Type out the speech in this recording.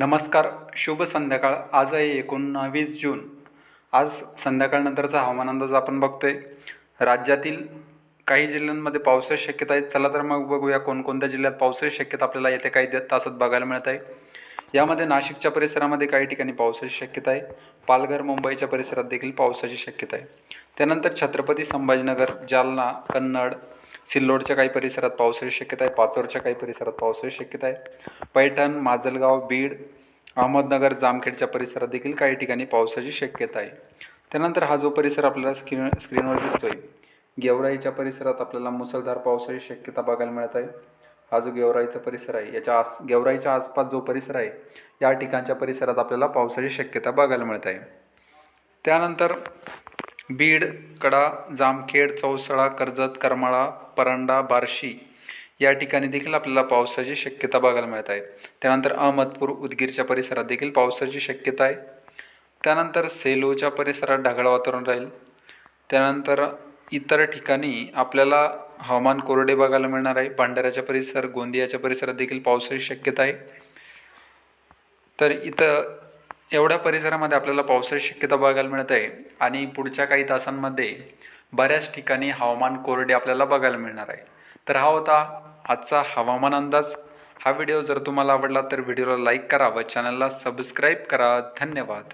नमस्कार शुभ संध्याकाळ. आज आहे एकोणावीस जून. आज संध्याकाळनंतरचा हवामान अंदाज आपण बघतोय. राज्यातील काही जिल्ह्यांमध्ये पावसाची शक्यता आहे. चला तर मग बघूया कोणकोणत्या जिल्ह्यात पावसाची शक्यता आपल्याला येत्या काही तासात बघायला मिळत आहे. यामध्ये नाशिकच्या परिसरामध्ये काही ठिकाणी पावसाची शक्यता आहे. पालघर मुंबईच्या परिसरात देखील पावसाची शक्यता आहे. त्यानंतर छत्रपती संभाजीनगर जालना कन्नड सिल्लोडच्या काही परिसरात पावसाची शक्यता आहे पाचोरच्या काही परिसरात पावसाची शक्यता आहे. पैठण माजलगाव बीड अहमदनगर जामखेडच्या परिसरात देखील काही ठिकाणी पावसाची शक्यता आहे. त्यानंतर हा जो परिसर आपल्याला स्क्रीन स्क्रीनवर दिसतोय गेवराईच्या परिसरात आपल्याला मुसळधार पावसाची शक्यता बघायला मिळत आहे. हा जो गेवराईचा परिसर आहे याच्या आस गेवराईच्या आसपास जो परिसर आहे या ठिकाणच्या परिसरात आपल्याला पावसाची शक्यता बघायला मिळत आहे. त्यानंतर बीड कडा जामखेड चौसळा कर्जत करमाळा परांडा बार्शी या ठिकाणी देखील आपल्याला पावसाची शक्यता बघायला मिळत आहे. त्यानंतर अहमदपूर उदगीरच्या परिसरात देखील पावसाची शक्यता आहे. त्यानंतर सेलूच्या परिसरात ढगाळ वातावरण राहील. त्यानंतर इतर ठिकाणी आपल्याला हवामान कोरडे बघायला मिळणार आहे. भंडाऱ्याच्या परिसर गोंदियाच्या परिसरात देखील पावसाची शक्यता आहे. तर इथं एवढ्या परिसरामध्ये आपल्याला पावसाची शक्यता बघायला मिळत आहे आणि पुढच्या काही तासांमध्ये बऱ्याच ठिकाणी हवामान कोरडे आपल्याला बघायला मिळणार आहे. तर हा होता आजचा हवामान अंदाज. हा व्हिडिओ जर तुम्हाला आवडला तर व्हिडिओला लाईक करा व चॅनलला सबस्क्राईब करा. धन्यवाद.